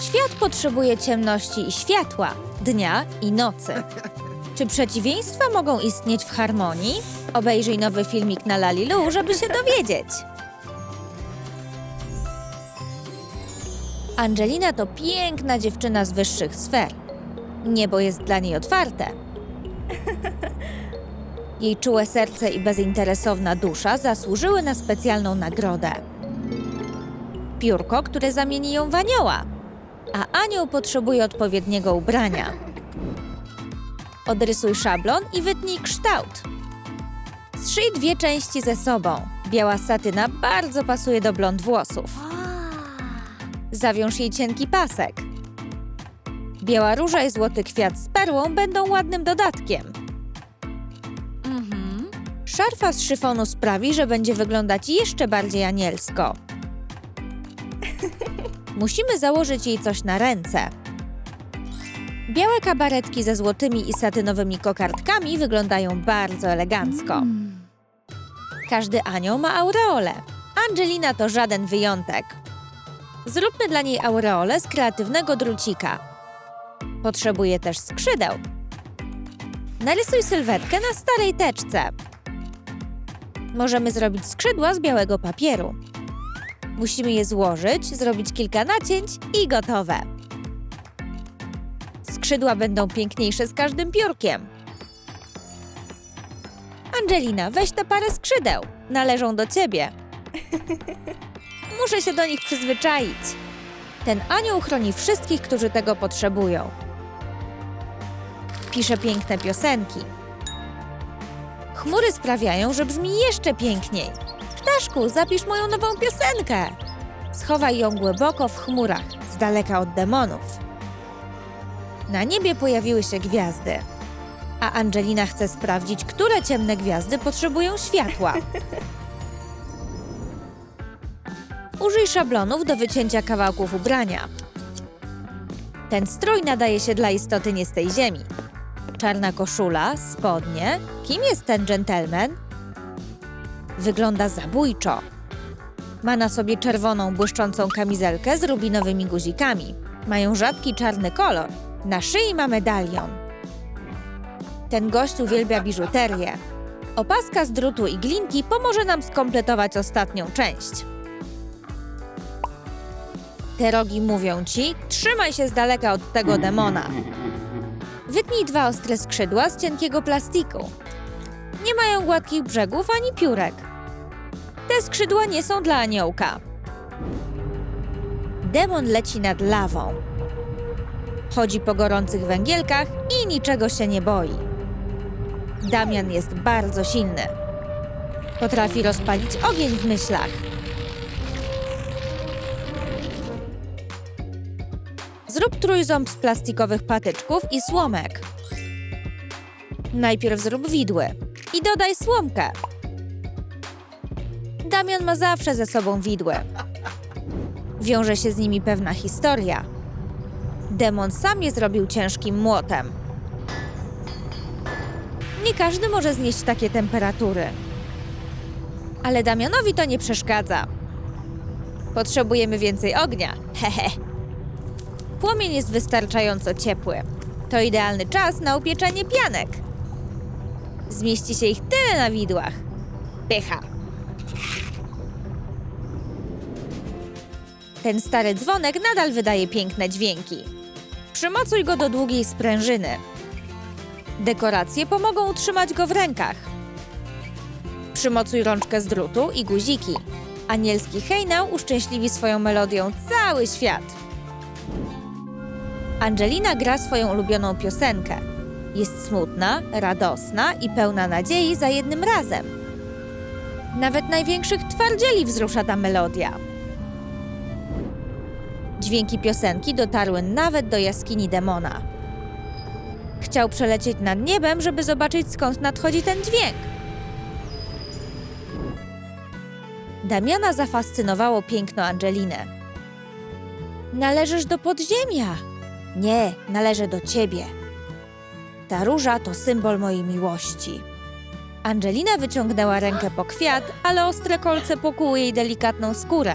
Świat potrzebuje ciemności i światła, dnia i nocy. Czy przeciwieństwa mogą istnieć w harmonii? Obejrzyj nowy filmik na Lalilu, żeby się dowiedzieć. Angelina to piękna dziewczyna z wyższych sfer. Niebo jest dla niej otwarte. Jej czułe serce i bezinteresowna dusza zasłużyły na specjalną nagrodę. Piórko, które zamieni ją w anioła, a anioł potrzebuje odpowiedniego ubrania. Odrysuj szablon i wytnij kształt. Zszyj dwie części ze sobą. Biała satyna bardzo pasuje do blond włosów. Zawiąż jej cienki pasek. Biała róża i złoty kwiat z perłą będą ładnym dodatkiem. Mhm. Szarfa z szyfonu sprawi, że będzie wyglądać jeszcze bardziej anielsko. Musimy założyć jej coś na ręce. Białe kabaretki ze złotymi i satynowymi kokardkami wyglądają bardzo elegancko. Mm. Każdy anioł ma aureolę. Angelina to żaden wyjątek. Zróbmy dla niej aureolę z kreatywnego drucika. Potrzebuje też skrzydeł. Narysuj sylwetkę na starej teczce. Możemy zrobić skrzydła z białego papieru. Musimy je złożyć, zrobić kilka nacięć i gotowe. Skrzydła będą piękniejsze z każdym piórkiem. Angelina, weź tę parę skrzydeł. Należą do ciebie. Muszę się do nich przyzwyczaić. Ten anioł chroni wszystkich, którzy tego potrzebują. Pisze piękne piosenki. Chmury sprawiają, że brzmi jeszcze piękniej. Ptaszku, zapisz moją nową piosenkę. Schowaj ją głęboko w chmurach, z daleka od demonów. Na niebie pojawiły się gwiazdy, a Angelina chce sprawdzić, które ciemne gwiazdy potrzebują światła. Użyj szablonów do wycięcia kawałków ubrania. Ten strój nadaje się dla istoty nie z tej ziemi. Czarna koszula, spodnie. Kim jest ten dżentelmen? Wygląda zabójczo. Ma na sobie czerwoną, błyszczącą kamizelkę z rubinowymi guzikami. Mają rzadki czarny kolor. Na szyi ma medalion. Ten gość uwielbia biżuterię. Opaska z drutu i glinki pomoże nam skompletować ostatnią część. Te rogi mówią ci, trzymaj się z daleka od tego demona. Wytnij dwa ostre skrzydła z cienkiego plastiku. Nie mają gładkich brzegów ani piórek. Te skrzydła nie są dla aniołka. Demon leci nad lawą. Chodzi po gorących węgielkach i niczego się nie boi. Damian jest bardzo silny. Potrafi rozpalić ogień w myślach. Zrób trójząb z plastikowych patyczków i słomek. Najpierw zrób widły i dodaj słomkę. Damian ma zawsze ze sobą widły. Wiąże się z nimi pewna historia. Demon sam je zrobił ciężkim młotem. Nie każdy może znieść takie temperatury. Ale Damianowi to nie przeszkadza. Potrzebujemy więcej ognia. Hehe. Płomień jest wystarczająco ciepły. To idealny czas na upieczenie pianek. Zmieści się ich tyle na widłach. Pycha. Ten stary dzwonek nadal wydaje piękne dźwięki. Przymocuj go do długiej sprężyny. Dekoracje pomogą utrzymać go w rękach. Przymocuj rączkę z drutu i guziki. Anielski hejnał uszczęśliwi swoją melodią cały świat. Angelina gra swoją ulubioną piosenkę. Jest smutna, radosna i pełna nadziei za jednym razem. Nawet największych twardzieli wzrusza ta melodia. Dźwięki piosenki dotarły nawet do jaskini demona. Chciał przelecieć nad niebem, żeby zobaczyć skąd nadchodzi ten dźwięk. Damiana zafascynowało piękno Angeliny. Należysz do podziemia. Nie, należę do ciebie. Ta róża to symbol mojej miłości. Angelina wyciągnęła rękę po kwiat, ale ostre kolce pokuły jej delikatną skórę.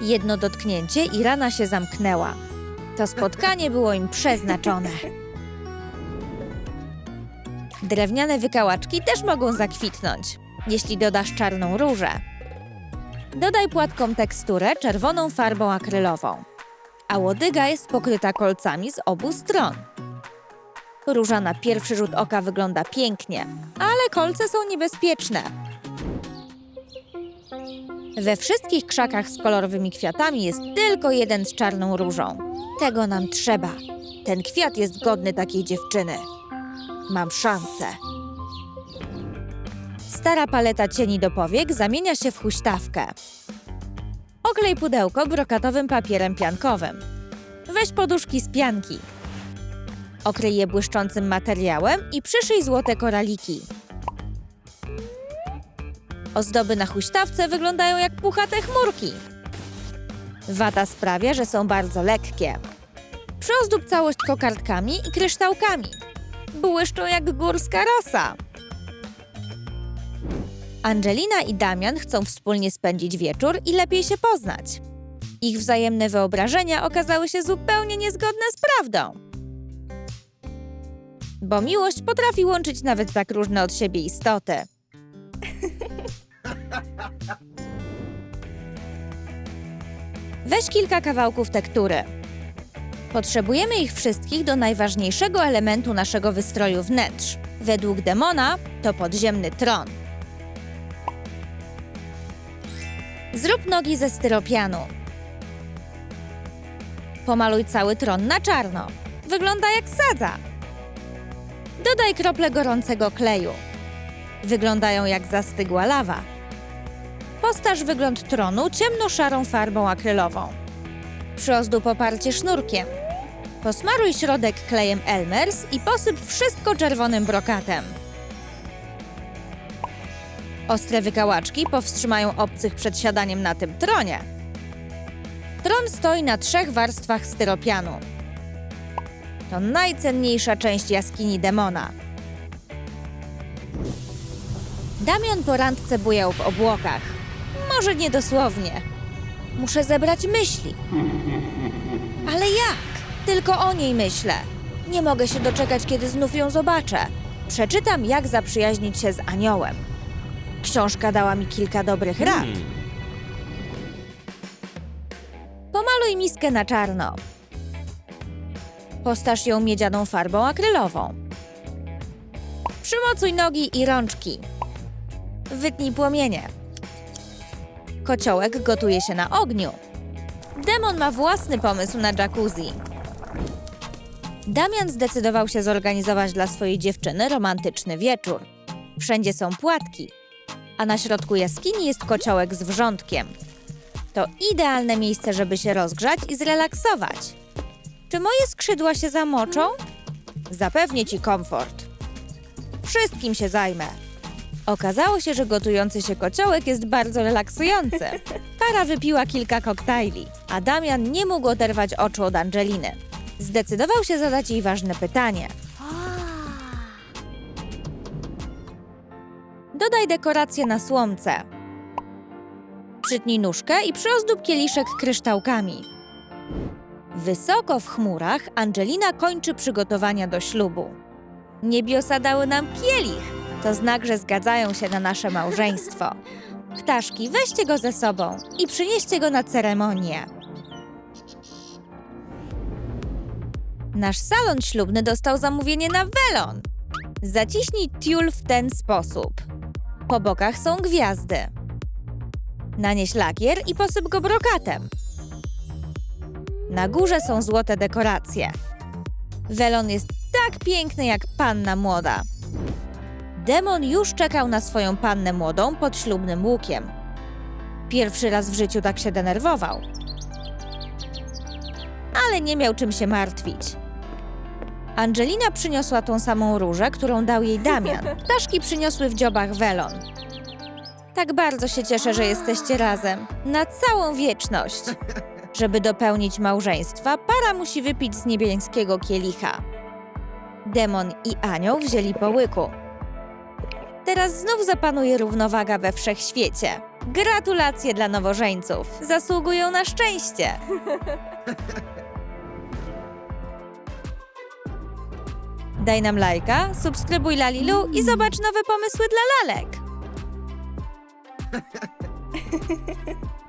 Jedno dotknięcie i rana się zamknęła. To spotkanie było im przeznaczone. Drewniane wykałaczki też mogą zakwitnąć, jeśli dodasz czarną różę. Dodaj płatkom teksturę czerwoną farbą akrylową, a łodyga jest pokryta kolcami z obu stron. Róża na pierwszy rzut oka wygląda pięknie, ale kolce są niebezpieczne. We wszystkich krzakach z kolorowymi kwiatami jest tylko jeden z czarną różą. Tego nam trzeba. Ten kwiat jest godny takiej dziewczyny. Mam szansę. Stara paleta cieni do powiek zamienia się w huśtawkę. Oklej pudełko brokatowym papierem piankowym. Weź poduszki z pianki. Okryj je błyszczącym materiałem i przyszyj złote koraliki. Ozdoby na huśtawce wyglądają jak puchate chmurki. Wata sprawia, że są bardzo lekkie. Przyozdób całość kokardkami i kryształkami. Błyszczą jak górska rosa. Angelina i Damian chcą wspólnie spędzić wieczór i lepiej się poznać. Ich wzajemne wyobrażenia okazały się zupełnie niezgodne z prawdą. Bo miłość potrafi łączyć nawet tak różne od siebie istoty. Weź kilka kawałków tektury. Potrzebujemy ich wszystkich do najważniejszego elementu naszego wystroju wnętrz. Według demona to podziemny tron. Zrób nogi ze styropianu. Pomaluj cały tron na czarno. Wygląda jak sadza. Dodaj krople gorącego kleju. Wyglądają jak zastygła lawa. Postaż wygląd tronu ciemno-szarą farbą akrylową. Przyozdób oparcie sznurkiem. Posmaruj środek klejem Elmers i posyp wszystko czerwonym brokatem. Ostre wykałaczki powstrzymają obcych przed siadaniem na tym tronie. Tron stoi na trzech warstwach styropianu. To najcenniejsza część jaskini demona. Damian po randce bujał w obłokach. Może nie dosłownie. Muszę zebrać myśli. Ale jak? Tylko o niej myślę. Nie mogę się doczekać, kiedy znów ją zobaczę. Przeczytam, jak zaprzyjaźnić się z aniołem. Książka dała mi kilka dobrych rad. Pomaluj miskę na czarno. Postaż ją miedzianą farbą akrylową. Przymocuj nogi i rączki. Wytnij płomienie. Kociołek gotuje się na ogniu. Demon ma własny pomysł na jacuzzi. Damian zdecydował się zorganizować dla swojej dziewczyny romantyczny wieczór. Wszędzie są płatki, a na środku jaskini jest kociołek z wrzątkiem. To idealne miejsce, żeby się rozgrzać i zrelaksować. Czy moje skrzydła się zamoczą? Zapewnię ci komfort. Wszystkim się zajmę. Okazało się, że gotujący się kociołek jest bardzo relaksujący. Para wypiła kilka koktajli, a Damian nie mógł oderwać oczu od Angeliny. Zdecydował się zadać jej ważne pytanie. Dodaj dekorację na słomce. Przytnij nóżkę i przyozdób kieliszek kryształkami. Wysoko w chmurach Angelina kończy przygotowania do ślubu. Niebiosa dały nam kielich. To znak, że zgadzają się na nasze małżeństwo. Ptaszki, weźcie go ze sobą i przynieście go na ceremonię. Nasz salon ślubny dostał zamówienie na welon. Zaciśnij tiul w ten sposób. Po bokach są gwiazdy. Nanieś lakier i posyp go brokatem. Na górze są złote dekoracje. Welon jest tak piękny jak panna młoda. Demon już czekał na swoją pannę młodą pod ślubnym łukiem. Pierwszy raz w życiu tak się denerwował. Ale nie miał czym się martwić. Angelina przyniosła tą samą różę, którą dał jej Damian. Ptaszki przyniosły w dziobach welon. Tak bardzo się cieszę, że jesteście razem. Na całą wieczność. Żeby dopełnić małżeństwa, para musi wypić z niebiańskiego kielicha. Demon i anioł wzięli po łyku. Teraz znów zapanuje równowaga we wszechświecie. Gratulacje dla nowożeńców. Zasługują na szczęście. Daj nam lajka, subskrybuj Lalilu i zobacz nowe pomysły dla lalek.